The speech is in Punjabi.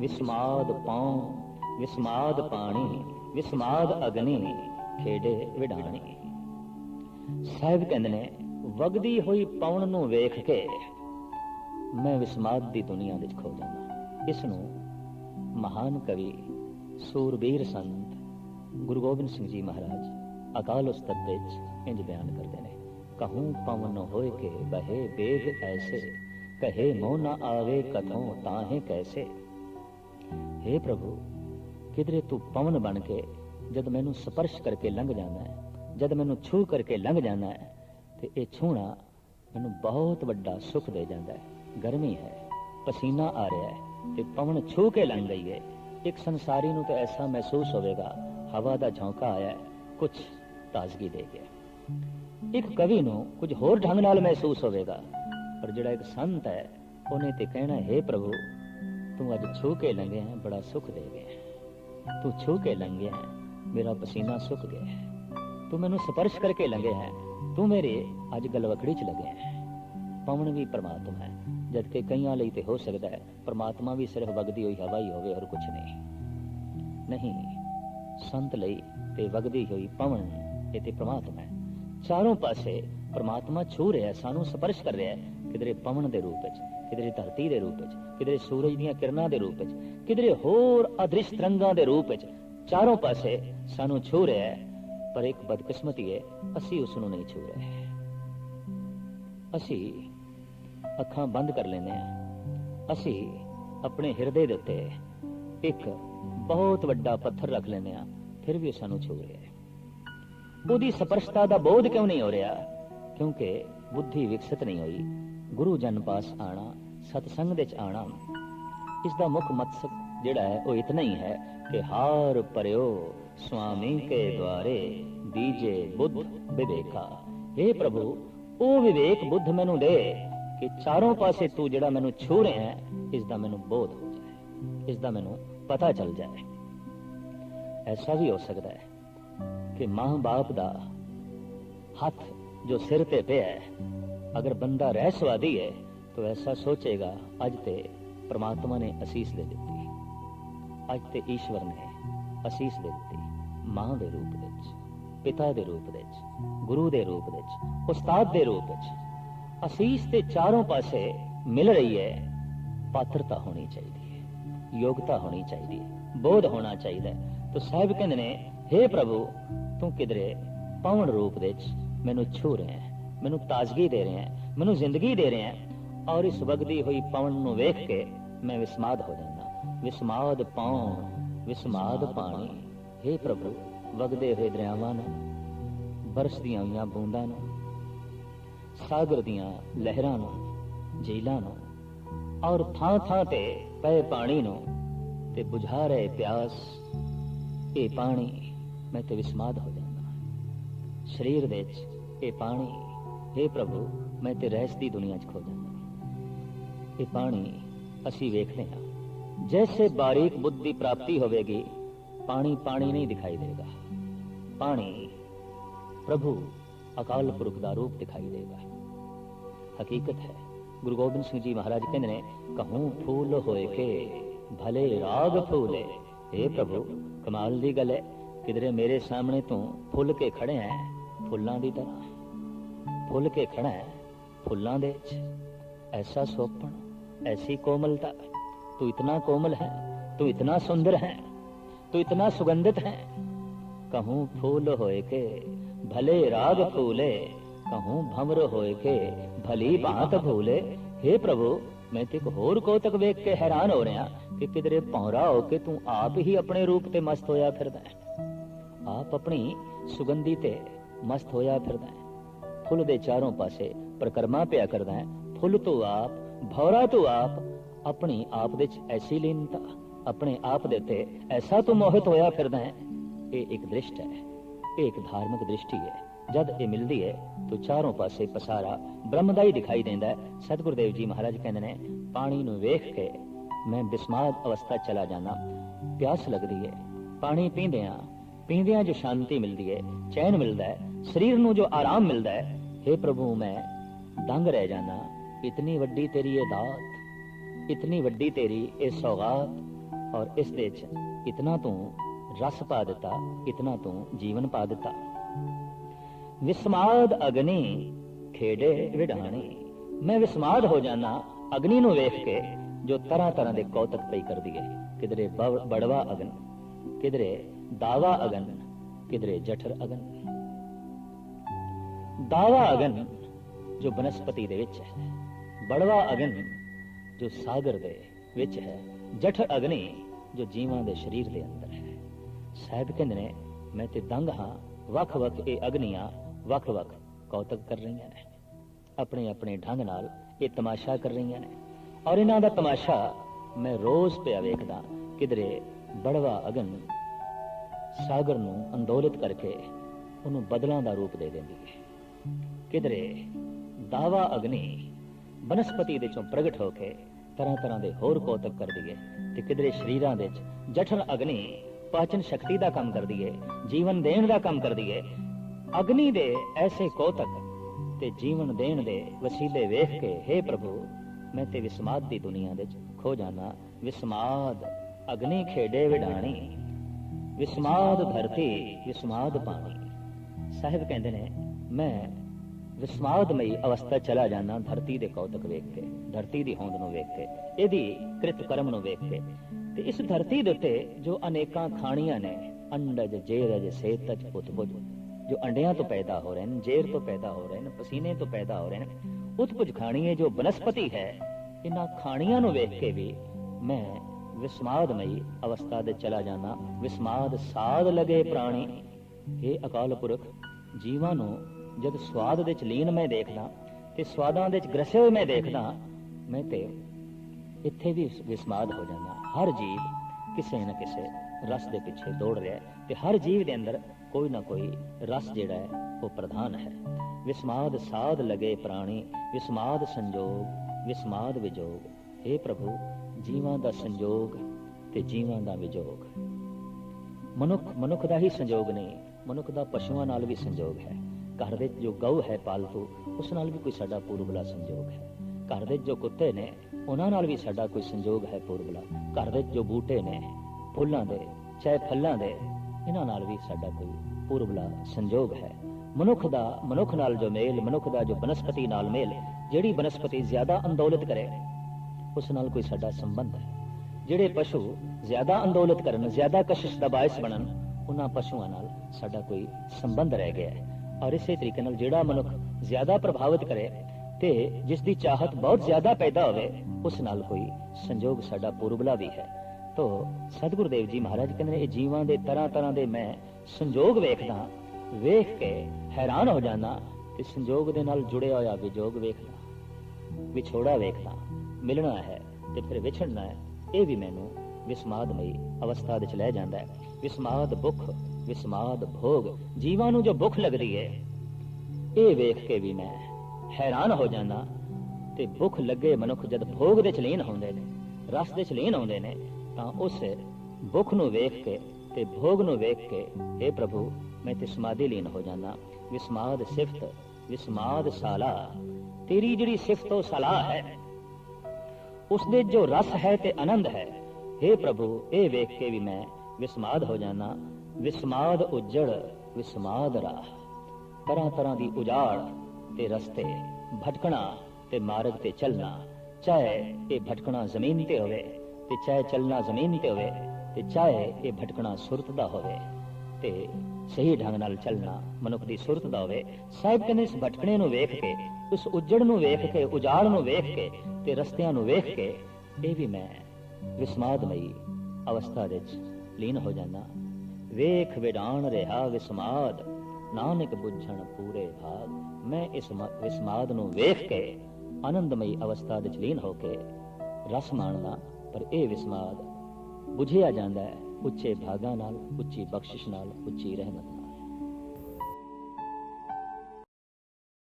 ਵਿਸਮਾਦ ਪਉ, ਵਿਸਮਾਦ ਪਾਣੀ, ਵਿਸਮਾਦ ਅਗਨੀ ਖੇੜੇ ਵਿਡਾਣੀ। ਸਾਹਿਬ ਕਹਿੰਦੇ ਨੇ, ਵਗਦੀ ਹੋਈ ਪੌਣ ਨੂੰ ਵੇਖ ਕੇ ਮੈਂ ਵਿਸਮਾਦ ਦੀ ਦੁਨੀਆ ਵਿੱਚ ਖੋ ਜਾਂਦਾ। ਇਸ ਨੂੰ ਮਹਾਨ ਕਵੀ ਸੂਰਬੀਰ ਸੰਤ ਗੁਰੂ ਗੋਬਿੰਦ ਸਿੰਘ ਜੀ ਮਹਾਰਾਜ ਅਕਾਲ ਉਸਤਤ ਵਿੱਚ ਇੰਜ ਬਿਆਨ ਕਰਦੇ ਨੇ, ਕਹੂੰ ਪਵਨ ਹੋਏ ਕੇ ਬਹੇ ਬੇਗ ਐਸੇ, ਕਹੇ ਮੋ ਨਾ ਆਵੇ ਕਥੋਂ ਤਾਹੇ ਕੈਸੇ। हे ਪ੍ਰਭੂ, ਕਿਧਰੇ ਤੂੰ ਪਵਨ ਬਣ ਕੇ ਜਦ ਮੈਨੂੰ ਸਪਰਸ਼ ਕਰਕੇ ਲੰਘ ਜਾਂਦਾ ਹੈ, ਜਦ ਮੈਨੂੰ ਛੂ ਕਰਕੇ ਲੰਘ ਜਾਂਦਾ ਹੈ, ਤੇ ਇਹ ਛੂਣਾ ਮੈਨੂੰ ਬਹੁਤ ਵੱਡਾ ਸੁੱਖ ਦੇ ਜਾਂਦਾ ਹੈ। ਗਰਮੀ ਹੈ, ਪਸੀਨਾ ਆ ਰਿਹਾ ਹੈ ਤੇ ਪਵਨ ਛੂ ਕੇ ਲੰਘ ਗਈ ਹੈ। ਇੱਕ ਸੰਸਾਰੀ ਨੂੰ ਤਾਂ ਐਸਾ ਮਹਿਸੂਸ ਹੋਵੇਗਾ, ਹਵਾ ਦਾ ਝੋਂਕਾ ਆਇਆ ਹੈ ਕੁਝ ਤਾਜ਼ਗੀ ਦੇ ਗਿਆ ਇੱਕ ਕਵੀ ਨੂੰ ਕੁਝ ਹੋਰ ਢੰਗ ਨਾਲ ਮਹਿਸੂਸ ਹੋਵੇਗਾ, ਪਰ ਜਿਹੜਾ ਇੱਕ ਸੰਤ ਹੈ, ਉਹਨੇ ਤੇ ਕਹਿਣਾ ਹੈ ਪ੍ਰਭੂ ਤੂੰ ਅੱਜ ਛੂ ਕੇ ਲੰਘਿਆ ਹੈ, ਬੜਾ ਸੁੱਖ ਦੇ ਗਿਆ ਤੂੰ ਛੂ ਕੇ ਲੰਘਿਆ ਹੈ, ਮੇਰਾ ਪਸੀਨਾ ਸੁੱਕ ਗਿਆ ਹੈ। ਤੂੰ ਮੈਨੂੰ ਸਪਰਸ਼ ਕਰਕੇ ਲੰਘਿਆ ਹੈ, ਤੂੰ ਮੇਰੇ ਅੱਜ ਗਲਵਕੜੀ 'ਚ ਲੱਗਿਆ ਹੈ। ਪਵਨ ਵੀ ਪਰਮਾਤਮਾ ਹੈ ਜਦ ਕਿ ਕਈਆਂ ਲਈ ਤੇ ਹੋ ਸਕਦਾ ਹੈ, ਪਰਮਾਤਮਾ ਵੀ ਸਿਰਫ ਵਗਦੀ ਹੋਈ ਹਵਾ ਹੀ ਹੋਵੇ ਹੋਰ ਕੁਝ ਨਹੀਂ। ਨਹੀਂ, ਸੰਤ ਲਈ ਤੇ ਵਗਦੀ ਹੋਈ ਪਵਨ ਇਹ ਤੇ ਪਰਮਾਤਮਾ ਹੈ। ਚਾਰੋਂ ਪਾਸੇ ਪਰਮਾਤਮਾ ਛੂ ਰਿਹਾ ਸਾਨੂੰ ਸਪਰਸ਼ ਕਰ ਰਿਹਾ ਕਿਧਰੇ ਪਵਨ ਦੇ ਰੂਪ ਵਿੱਚ, ਕਿਧਰੇ ਧਰਤੀ ਦੇ ਰੂਪ ਵਿੱਚ, ਕਿਧਰੇ ਸੂਰਜ ਦੀਆਂ ਕਿਰਨਾਂ ਦੇ ਰੂਪ ਵਿੱਚ, ਕਿਧਰੇ ਹੋਰ ਅਦ੍ਰਿਸ਼ ਤਰੰਗਾਂ ਦੇ ਰੂਪ ਵਿੱਚ, ਚਾਰੋਂ ਪਾਸੇ ਸਾਨੂੰ ਛੂ ਰਿਹਾ ਹੈ। ਪਰ ਇੱਕ ਬਦਕਿਸਮਤੀ ਹੈ, ਅਸੀਂ ਉਸ ਨੂੰ ਨਹੀਂ ਛੂ ਰਹੇ। ਅਸੀਂ ਅੱਖਾਂ ਬੰਦ ਕਰ ਲੈਂਦੇ ਹਾਂ। ਅਸੀਂ ਆਪਣੇ ਹਿਰਦੇ ਦੇ ਉੱਤੇ ਇੱਕ ਬਹੁਤ ਵੱਡਾ ਪੱਥਰ ਰੱਖ ਲੈਂਦੇ ਹਾਂ, ਫਿਰ ਵੀ ਉਹ ਸਾਨੂੰ ਛੂ ਰਿਹਾ ਹੈ। ਉਹਦੀ ਸਪਰਸ਼ਤਾ ਦਾ ਬੋਧ ਕਿਉਂ ਨਹੀਂ ਹੋ ਰਿਹਾ? ਕਿਉਂਕਿ ਬੁੱਧੀ ਵਿਕਸਿਤ ਨਹੀਂ ਹੋਈ, ਗੁਰੂ ਜਨ ਪਾਸ ਆਣਾ, ਸਤਸੰਗ ਦੇ ਚ ਆਣਾ। ਇਸ ਦਾ ਮੁੱਖ ਮਕਸਦ ਜਿਹੜਾ ਹੈ, ਉਹ ਇਤਨਾ ਹੀ ਹੈ ਕਿ ਹਾਰ ਪਰਿਓ ਸੁਆਮੀ ਕੇ ਦੁਆਰੇ ਦੀਜੇ ਬੁੱਧ ਵਿਵੇਕਾ। ਇਹ ਪ੍ਰਭੂ, ਉਹ ਵਿਵੇਕ ਬੁੱਧ ਮੈਨੂੰ ਦੇ ਕਿ ਚਾਰੋਂ ਪਾਸੇ ਤੂੰ ਜਿਹੜਾ ਮੈਨੂੰ ਛੂ ਰਿਹਾ ਹੈ ਇਸ ਦਾ ਮੈਨੂੰ ਬੋਧ ਹੋ ਜਾਏ ਇਸ ਦਾ ਮੈਨੂੰ ਪਤਾ ਚੱਲ ਜਾਏ। ਐਸਾ ਵੀ ਹੋ ਸਕਦਾ ਹੈ ਕਿ ਮਾਂ ਬਾਪ ਦਾ ਹੱਥ ਜੋ ਸਿਰ ਤੇ ਪਿਆ ਹੈ ਅਗਰ ਬੰਦਾ ਰਹਿਸਵਾਦੀ ਹੈ ਤਾਂ ਐਸਾ ਸੋਚੇਗਾ ਅੱਜ ਤੇ ਪ੍ਰਮਾਤਮਾ ਨੇ ਅਸੀਸ ਦੇ ਦਿੱਤੀ ਅੱਜ ਤੇ ਈਸ਼ਵਰ ਨੇ ਅਸੀਸ ਦੇ ਦਿੱਤੀ ਮਾਂ ਦੇ ਰੂਪ ਵਿੱਚ ਪਿਤਾ ਦੇ ਰੂਪ ਵਿੱਚ ਗੁਰੂ ਦੇ ਰੂਪ ਵਿੱਚ ਉਸਤਾਦ ਦੇ ਰੂਪ ਵਿੱਚ ਅਸੀਸ ਤੇ ਚਾਰੋਂ ਪਾਸੇ ਮਿਲ ਰਹੀ ਹੈ ਪਾਤਰਤਾ ਹੋਣੀ ਚਾਹੀਦੀ ਹੈ ਯੋਗਤਾ ਹੋਣੀ ਚਾਹੀਦੀ ਹੈ ਬੋਧ ਹੋਣਾ ਚਾਹੀਦਾ ਹੈ ਤਾਂ ਸਾਹਿਬ ਕਹਿੰਦੇ ਨੇ हे ਪ੍ਰਭੂ ਤੂੰ ਕਿਧਰੇ ਪਾਵਨ ਰੂਪ ਵਿੱਚ ਮੈਨੂੰ ਛੂ ਰਿਹਾ ਹੈ ਮੈਨੂੰ ਤਾਜ਼ਗੀ ਦੇ ਰਿਹਾ ਹੈ ਮੈਨੂੰ ਜ਼ਿੰਦਗੀ ਦੇ ਰਿਹਾ ਹੈ। ਔਰ ਇਸ ਵਗਦੀ ਹੋਈ ਪਵਨ ਨੂੰ ਵੇਖ ਕੇ ਮੈਂ ਵਿਸਮਾਦ ਹੋ ਜਾਂਦਾ। ਵਿਸਮਾਦ ਪਾਉ ਵਿਸਮਾਦ ਪਾਣੀ। हे ਪ੍ਰਭੂ ਵਗਦੇ ਹੋਏ ਦਰਿਆਵਾਂ ਨੂੰ ਬਰਸਦੀਆਂ ਹੋਈਆਂ ਬੂੰਦਾਂ ਨੂੰ ਸਾਗਰ ਦੀਆਂ ਲਹਿਰਾਂ ਨੂੰ ਝੀਲਾਂ ਨੂੰ ਔਰ ਥਾਂ ਥਾਂ ਤੇ ਪਏ ਪਾਣੀ ਨੂੰ ਤੇ ਬੁਝਾ ਰਹੇ ਪਿਆਸ ਇਹ ਪਾਣੀ ਮੈਂ ਤੇ ਵਿਸਮਾਦ ਹੋ ਜਾਂਦਾ। ਸਰੀਰ ਵਿੱਚ ਇਹ ਪਾਣੀ हे ਪ੍ਰਭੂ, ਮੈਂ ਤੇ ਰਹਿਸ ਦੀ ਦੁਨੀਆ 'ਚ ਖੋ ਜਾਂਦਾ ਇਹ ਪਾਣੀ ਅਸੀਂ ਵੇਖਦੇ ਹਾਂ। ਜੈਸੇ ਬਾਰੀਕ ਬੁੱਧੀ ਪ੍ਰਾਪਤੀ ਹੋਵੇਗੀ, ਪਾਣੀ ਪਾਣੀ ਨਹੀਂ ਦਿਖਾਈ ਦੇਗਾ ਪਾਣੀ ਪ੍ਰਭੂ ਅਕਾਲ ਪੁਰਖ ਦਾ ਰੂਪ ਦਿਖਾਈ ਦੇਗਾ ਹਕੀਕਤ ਹੈ, ਗੁਰੂ ਗੋਬਿੰਦ ਸਿੰਘ ਜੀ ਮਹਾਰਾਜ ਕਹਿੰਦੇ ਨੇ, ਕਹੂੰ ਫੂਲ ਹੋਏ ਕੇ, ਭਲੇ ਰਾਗ ਫੂਲੇ। हे ਪ੍ਰਭੂ, ਕਮਾਲ ਦੀ ਗੱਲ ਹੈ, ਕਿਧਰੇ ਮੇਰੇ ਸਾਹਮਣੇ ਤੂੰ ਫੁੱਲ ਕੇ ਖੜੇ ਹੈ? ਫੁੱਲਾਂ ਦੀ ਤਰ੍ਹਾਂ। ਫੁੱਲ ਕੇ ਖੜਾ ਹੈ ਫੁੱਲਾਂ ਦੇ ਵਿੱਚ। ਐਸਾ ਸੋਪਣ, ਐਸੀ ਕੋਮਲਤਾ। ਤੂੰ ਇਤਨਾ ਕੋਮਲ ਹੈ, ਤੂੰ ਇਤਨਾ ਸੁੰਦਰ ਹੈ, ਤੂੰ ਇਤਨਾ ਸੁਗੰਧਿਤ ਹੈ। ਕਹੂੰ ਫੂਲ ਹੋਏ ਕੇ ਭਲੇ ਰਾਗ ਫੂਲੇ, ਕਹੂੰ ਭਮਰ ਹੋਏ ਕੇ ਭਲੀ ਬਾਤ ਭੂਲੇ हे ਪ੍ਰਭੂ, ਮੈਂ ਤੇ ਹੋਰ ਕੋ ਤੱਕ ਵੇਖ ਕੇ ਹੈਰਾਨ ਹੋ ਰਿਹਾ ਕਿ ਕਿਦਰੇ ਪੌਰਾ ਹੋ ਕੇ ਤੂੰ ਆਪ ਹੀ ਆਪਣੇ ਰੂਪ ਤੇ ਮਸਤ ਹੋਇਆ ਫਿਰਦਾ ਆਪ ਆਪਣੀ ਸੁਗੰਧੀ ਤੇ ਮਸਤ ਹੋਇਆ ਫਿਰਦਾ ਹੈ। ਫੁੱਲ ਦੇ ਚਾਰੋਂ ਪਾਸੇ ਪ੍ਰਕਰਮਾ ਪਿਆ ਕਰਦਾ ਹੈ। ਫੁੱਲ ਤੋਂ ਆਪ, ਭੌਰਾ ਤੋਂ ਆਪ, ਆਪਣੀ ਆਪ ਦੇ ਚ ਐਸੀ ਲੀਨਤਾ, ਆਪਣੇ ਆਪ ਦੇ ਤੇ ਐਸਾ ਤੂੰ ਮੋਹਿਤ ਹੋਇਆ ਫਿਰਦਾ ਹੈ। ਇਹ ਇੱਕ ਦ੍ਰਿਸ਼ਟ ਹੈ। ਇਹ ਇੱਕ ਧਾਰਮਿਕ ਦ੍ਰਿਸ਼ਟੀ ਹੈ। ਜਦ ਇਹ ਮਿਲਦੀ ਹੈ, ਤਾਂ ਚਾਰੋਂ ਪਾਸੇ ਪਸਾਰਾ ਬ੍ਰਹਮਦਾ ਹੀ ਦਿਖਾਈ ਦਿੰਦਾ ਹੈ। ਸਤਿਗੁਰੂ ਦੇਵ ਜੀ ਮਹਾਰਾਜ ਕਹਿੰਦੇ ਨੇ, ਪਾਣੀ ਨੂੰ ਵੇਖ ਕੇ ਮੈਂ ਬਿਸਮਾਦ ਅਵਸਥਾ ਚਲਾ ਜਾਣਾ ਪਿਆਸ ਲੱਗਦੀ ਹੈ। ਪਾਣੀ ਪੀਂਦਿਆਂ ਪੀਂਦਿਆਂ ਜੋ ਸ਼ਾਂਤੀ ਮਿਲਦੀ ਹੈ। ਚੈਨ ਮਿਲਦਾ ਹੈ। ਸਰੀਰ ਨੂੰ ਜੋ ਆਰਾਮ ਮਿਲਦਾ ਹੈ हे ਪ੍ਰਭੂ, ਮੈਂ ਦੰਗ ਰਹਿ ਜਾਣਾ ਇਤਨੀ ਵੱਡੀ ਤੇਰੀ ਇਹ ਦਾਤ, ਇਤਨੀ ਵੱਡੀ ਤੇਰੀ ਇਹ ਸੌਗਾਤ, ਔਰ ਇਸ ਦੇ ਵਿੱਚ ਇਤਨਾ ਤੂੰ ਰਸ ਪਾ ਦਿੱਤਾ, ਇਤਨਾ ਤੂੰ ਜੀਵਨ ਪਾ ਦਿੱਤਾ। ਵਿਸਮਾਦ ਅਗਨੀ ਖੇੜੇ ਵਿਡਾਣੀ ਮੈਂ ਵਿਸਮਾਦ ਹੋ ਜਾਣਾ ਅਗਨੀ ਨੂੰ ਵੇਖ ਕੇ, ਜੋ ਤਰ੍ਹਾਂ ਤਰ੍ਹਾਂ ਦੇ ਕੌਤਕ ਪਈ ਕਰਦੀ ਹੈ। ਕਿਧਰੇ ਬੜਵਾ ਅਗਨ, ਕਿਧਰੇ ਦਾਵਾ ਅਗਨ, ਕਿਧਰੇ ਜਠਰ ਅਗਨ। ਦਾਵਾ ਅਗਨ ਜੋ ਬਨਸਪਤੀ ਦੇ ਵਿੱਚ ਹੈ ਬੜਵਾ ਅਗਨ ਜੋ ਸਾਗਰ ਦੇ ਵਿੱਚ ਹੈ ਜਠ ਅਗਨੀ ਜੋ ਜੀਵਾਂ ਦੇ ਸਰੀਰ ਦੇ ਅੰਦਰ ਹੈ ਸਾਹਿਬ ਕਹਿੰਦੇ ਨੇ ਮੈਂ ਤੇ ਦੰਗ ਹਾਂ ਵੱਖ-ਵੱਖ ਇਹ ਅਗਨੀਆਂ ਵੱਖ-ਵੱਖ ਕੌਤਕ ਕਰ ਰਹੀਆਂ ਨੇ ਆਪਣੇ ਆਪਣੇ ਢੰਗ ਨਾਲ ਇਹ ਤਮਾਸ਼ਾ ਕਰ ਰਹੀਆਂ ਨੇ ਔਰ ਇਹਨਾਂ ਦਾ ਤਮਾਸ਼ਾ ਮੈਂ ਰੋਜ਼ ਪਿਆ ਵੇਖਦਾ ਕਿਧਰੇ ਬੜਵਾ ਅਗਨ ਸਾਗਰ ਨੂੰ ਅੰਦੋਲਿਤ ਕਰਕੇ ਉਹਨੂੰ ਬਦਲਾਂ ਦਾ ਰੂਪ ਦੇ ਦਿੰਦੀ ਹੈ ਕਿਧਰੇ ਦਾਵਾ ਅਗਨੀ ਬਨਸਪਤੀ ਦੇ ਚੋਂ ਪ੍ਰਗਟ ਹੋ ਕੇ ਤਰ੍ਹਾਂ ਤਰ੍ਹਾਂ ਦੇ ਹੋਰ ਕੌਤਕ ਕਰਦੀ ਹੈ ਤੇ ਕਿਧਰੇ ਸ਼ਰੀਰਾਂ ਦੇ ਵਿੱਚ ਜਠਨ ਅਗਨੀ ਪਾਚਨ ਸ਼ਕਤੀ ਦਾ ਕੰਮ ਕਰਦੀ ਹੈ ਜੀਵਨ ਦੇਣ ਦਾ ਕੰਮ ਕਰਦੀ ਹੈ ਅਗਨੀ ਦੇ ਐਸੇ ਕੌਤਕ ਤੇ ਜੀਵਨ ਦੇਣ ਦੇ ਵਸੀਲੇ ਵੇਖ ਕੇ हे ਪ੍ਰਭੂ, ਮੈਂ ਤੇ ਵਿਸਮਾਦ ਦੀ ਦੁਨੀਆ ਦੇ ਵਿੱਚ ਖੋ ਜਾਣਾ ਵਿਸਮਾਦ ਅਗਨੀ ਖੇਡੇ ਵਿਡਾਣੀ, ਵਿਸਮਾਦ ਧਰਤੀ, ਵਿਸਮਾਦ ਪਾਣੀ। ਸਾਹਿਬ ਕਹਿੰਦੇ ਨੇ, ਮੈਂ ਵਿਸਮਾਦਮਈ ਅਵਸਥਾ ਚਲਾ ਜਾਂਦਾ ਧਰਤੀ ਦੇ ਕੌਤਕ ਵੇਖ ਕੇ, ਧਰਤੀ ਦੀ ਹੋਂਦ ਨੂੰ ਵੇਖ ਕੇ, ਇਹਦੀ ਕ੍ਰਿਤ ਕਰਮ ਨੂੰ ਵੇਖ ਕੇ। ਤੇ ਇਸ ਧਰਤੀ ਦੇ ਉੱਤੇ ਜੋ ਅਨੇਕਾਂ ਖਾਣੀਆਂ ਨੇ, ਅੰਡਜ, ਜੇਰਜ, ਸੇਤਜ ਉਤਪੁਜ ਜੋ ਅੰਡਿਆਂ ਤੋਂ ਪੈਦਾ ਹੋ ਰਹੇ ਨੇ, ਜੇਰ ਤੋਂ ਪੈਦਾ ਹੋ ਰਹੇ ਨੇ, ਪਸੀਨੇ ਤੋਂ ਪੈਦਾ ਹੋ ਰਹੇ ਨੇ ਉਤਪੁਜ ਖਾਣੀਏ ਜੋ ਬਨਸਪਤੀ ਹੈ, ਇਹਨਾਂ ਖਾਣੀਆਂ ਨੂੰ ਵੇਖ ਕੇ ਵੀ ਮੈਂ ਵਿਸਮਾਦਮਈ ਅਵਸਥਾ ਦੇ ਚਲਾ ਜਾਣਾ ਵਿਸਮਾਦ ਸਾਧ ਲਗੇ ਪ੍ਰਾਣੀ ਇਹ ਅਕਾਲ ਪੁਰਖ, ਜੀਵਾਂ ਨੂੰ ਜਦ ਸਵਾਦ ਦੇ ਚ ਲੀਨ ਮੈਂ ਦੇਖਦਾ ਤੇ ਸਵਾਦਾਂ ਦੇ ਚ ਗਰਸੇ ਹੋਏ ਮੈਂ ਦੇਖਦਾ, ਮੈਂ ਤੇ ਇੱਥੇ ਵੀ ਵਿਸਮਾਦ ਹੋ ਜਾਂਦਾ। ਹਰ ਜੀਵ ਕਿਸੇ ਨਾ ਕਿਸੇ ਰਸ ਦੇ ਪਿੱਛੇ ਦੌੜ ਰਿਹਾ ਹੈ ਤੇ ਹਰ ਜੀਵ ਦੇ ਅੰਦਰ ਕੋਈ ਨਾ ਕੋਈ ਰਸ ਜਿਹੜਾ ਹੈ, ਉਹ ਪ੍ਰਧਾਨ ਹੈ। ਵਿਸਮਾਦ ਸਾਧ ਲਗੇ ਪ੍ਰਾਣੀ, ਵਿਸਮਾਦ ਸੰਜੋਗ, ਵਿਸਮਾਦ ਵਿਜੋਗ। हे ਪ੍ਰਭੂ, ਜੀਵਾਂ ਦਾ ਸੰਜੋਗ ਤੇ ਜੀਵਾਂ ਦਾ ਵਿਜੋਗ। ਮਨੁੱਖ ਮਨੁੱਖ ਦਾ ਹੀ ਸੰਜੋਗ ਨਹੀਂ, ਮਨੁੱਖ ਦਾ ਪਸ਼ੂਆਂ ਨਾਲ ਵੀ ਸੰਜੋਗ ਹੈ। ਘਰ ਵਿੱਚ ਜੋ ਗਊ ਹੈ ਪਾਲਤੂ, ਉਸ ਨਾਲ ਵੀ ਕੋਈ ਸਾਡਾ ਪੂਰਬਲਾ ਸੰਜੋਗ ਹੈ। ਘਰ ਦੇ ਜੋ ਕੁੱਤੇ ਨੇ, ਉਹਨਾਂ ਨਾਲ ਵੀ ਸਾਡਾ ਕੋਈ ਸੰਜੋਗ ਹੈ ਪੂਰਬਲਾ। ਘਰ ਦੇ ਜੋ ਬੂਟੇ ਨੇ, ਫੁੱਲਾਂ ਦੇ, ਚਾਹੇ ਫਲਾਂ ਦੇ, ਇਹਨਾਂ ਨਾਲ ਵੀ ਸਾਡਾ ਕੋਈ ਪੂਰਬਲਾ ਸੰਜੋਗ ਹੈ। ਮਨੁੱਖ ਦਾ, ਮਨੁੱਖ ਨਾਲ ਜੋ ਮੇਲ, ਮਨੁੱਖ ਦਾ ਜੋ ਬਨਸਪਤੀ ਨਾਲ ਮੇਲ, ਜਿਹੜੀ ਬਨਸਪਤੀ ਜ਼ਿਆਦਾ ਅੰਦੋਲਿਤ ਕਰੇ, ਉਸ ਨਾਲ ਕੋਈ ਸਾਡਾ ਸੰਬੰਧ ਹੈ। ਜਿਹੜੇ ਪਸ਼ੂ ਜ਼ਿਆਦਾ ਅੰਦੋਲਿਤ ਕਰਨ, ਜ਼ਿਆਦਾ ਕਸ਼ਿਸ਼ ਦਾ ਬਾਇਸ ਬਣਨ, ਉਹਨਾਂ ਪਸ਼ੂਆਂ ਨਾਲ ਸਾਡਾ ਕੋਈ ਸੰਬੰਧ ਰਹਿ ਗਿਆ ਹੈ। ਔਰ ਇਸੇ ਤਰੀਕੇ ਨਾਲ ਜਿਹੜਾ ਮਨੁੱਖ ਜ਼ਿਆਦਾ ਪ੍ਰਭਾਵਿਤ ਕਰੇ ਤੇ ਜਿਸ ਦੀ ਚਾਹਤ ਬਹੁਤ ਜ਼ਿਆਦਾ ਪੈਦਾ ਹੋਵੇ, ਉਸ ਨਾਲ ਕੋਈ ਸੰਜੋਗ ਸਾਡਾ ਪੂਰਬਲਾ ਵੀ ਹੈ। ਤੋ ਸਤਿਗੁਰੂ ਦੇਵ ਜੀ ਮਹਾਰਾਜ ਕਹਿੰਦੇ ਇਹ ਜੀਵਾਂ ਦੇ ਤਰ੍ਹਾਂ ਤਰ੍ਹਾਂ ਦੇ ਮੈਂ ਸੰਜੋਗ ਵੇਖਦਾ, ਵੇਖ ਕੇ ਹੈਰਾਨ ਹੋ ਜਾਂਦਾ ਤੇ ਸੰਜੋਗ ਦੇ ਨਾਲ ਜੁੜਿਆ ਹੋਇਆ ਵਿਜੋਗ ਵੇਖਦਾ, ਵਿਛੋੜਾ ਵੇਖਦਾ, ਮਿਲਣਾ ਹੈ ਤੇ ਫਿਰ ਵਿਛੜਨਾ ਹੈ, ਇਹ ਵੀ ਮੈਨੂੰ ਵਿਸਮਾਦਮਈ ਅਵਸਥਾ ਵਿੱਚ ਲੈ ਜਾਂਦਾ ਹੈ। ਵਿਸਮਾਦ ਭੁੱਖ ਵਿਸਮਾਦ ਭੋਗ, ਜੀਵਾਂ ਨੂੰ ਜੋ ਭੁੱਖ ਲੱਗਦੀ ਹੈ। ਇਹ ਵੇਖ ਕੇ ਵੀ ਮੈਂ ਹੈਰਾਨ ਹੋ ਜਾਂਦਾ ਤੇ ਭੁੱਖ ਲੱਗੇ ਮਨੁੱਖ ਜਦ ਭੋਗ ਦੇ ਚਲੀਨ ਹੁੰਦੇ ਨੇ, ਰਸ ਦੇ ਚਲੀਨ ਹੁੰਦੇ ਨੇ, ਤਾਂ ਉਸ ਭੁੱਖ ਨੂੰ ਵੇਖ ਕੇ ਤੇ ਭੋਗ ਨੂੰ ਵੇਖ ਕੇ हे ਪ੍ਰਭੂ, ਮੈਂ ਤੇ ਸਮਾਧੀ ਲੀਨ ਹੋ ਜਾਂਦਾ। ਵਿਸਮਾਦ ਸਿਫਤ, ਵਿਸਮਾਦ ਸਾਲਾ, ਤੇਰੀ ਜਿਹੜੀ ਸਿਫਤ ਉਹ ਸਲਾਹ ਹੈ ਉਸ ਦੇ ਜੋ ਰਸ ਹੈ ਤੇ ਆਨੰਦ ਹੈ हे ਪ੍ਰਭੂ, ਇਹ ਵੇਖ ਕੇ ਵੀ ਮੈਂ ਵਿਸਮਾਦ ਹੋ ਜਾਂਦਾ ਵਿਸਮਾਦ ਉਜੜ, ਵਿਸਮਾਦ ਰਾਹ। ਤਰ੍ਹਾਂ ਤਰ੍ਹਾਂ ਦੀ ਉਜਾੜ ਤੇ ਰਸਤੇ, ਭਟਕਣਾ ਤੇ ਮਾਰਗ ਤੇ ਚੱਲਣਾ। ਚਾਹੇ ਇਹ ਭਟਕਣਾ ਜ਼ਮੀਨ ਤੇ ਹੋਵੇ, ਤੇ ਚਾਹੇ ਚੱਲਣਾ ਜ਼ਮੀਨ ਤੇ ਹੋਵੇ, ਤੇ ਚਾਹੇ ਇਹ ਭਟਕਣਾ ਸੁਰਤ ਦਾ ਹੋਵੇ, ਤੇ ਸਹੀ ਢੰਗ ਨਾਲ ਚੱਲਣਾ ਮਨੁੱਖ ਦੀ ਸੁਰਤ ਦਾ ਹੋਵੇ। ਸਾਹਿਬ ਕਹਿੰਦੇ, ਇਸ ਭਟਕਣੇ ਨੂੰ ਵੇਖ ਕੇ, ਉਸ ਉਜੜ ਨੂੰ ਵੇਖ ਕੇ, ਉਜਾੜ ਨੂੰ ਵੇਖ ਕੇ, ਤੇ ਰਸਤਿਆਂ ਨੂੰ ਵੇਖ ਕੇ, ਇਹ ਵੀ ਮੈਂ ਵਿਸਮਾਦਮਈ ਅਵਸਥਾ ਵਿੱਚ ਲੀਨ ਹੋ ਜਾਂਦਾ। ਵੇਖ ਵਿਡਾਣ ਰਿਹਾ ਵਿਸਮਾਦ, ਨਾਨਕ ਬੁੱਝਣ ਪੂਰੇ ਭਾਗ। ਮੈਂ ਇਸ ਵਿਸਮਾਦ ਨੂੰ ਵੇਖ ਕੇ ਆਨੰਦਮਈ ਅਵਸਥਾ ਵਿੱਚ ਲੀਨ ਹੋ ਕੇ ਰਸ ਮਾਣਦਾ, ਪਰ ਇਹ ਵਿਸਮਾਦ ਬੁਝਿਆ ਜਾਂਦਾ ਹੈ ਉੱਚੇ ਭਾਗਾਂ ਨਾਲ, ਉੱਚੀ ਬਖਸ਼ਿਸ਼ ਨਾਲ, ਉੱਚੀ ਰਹਿਮਤ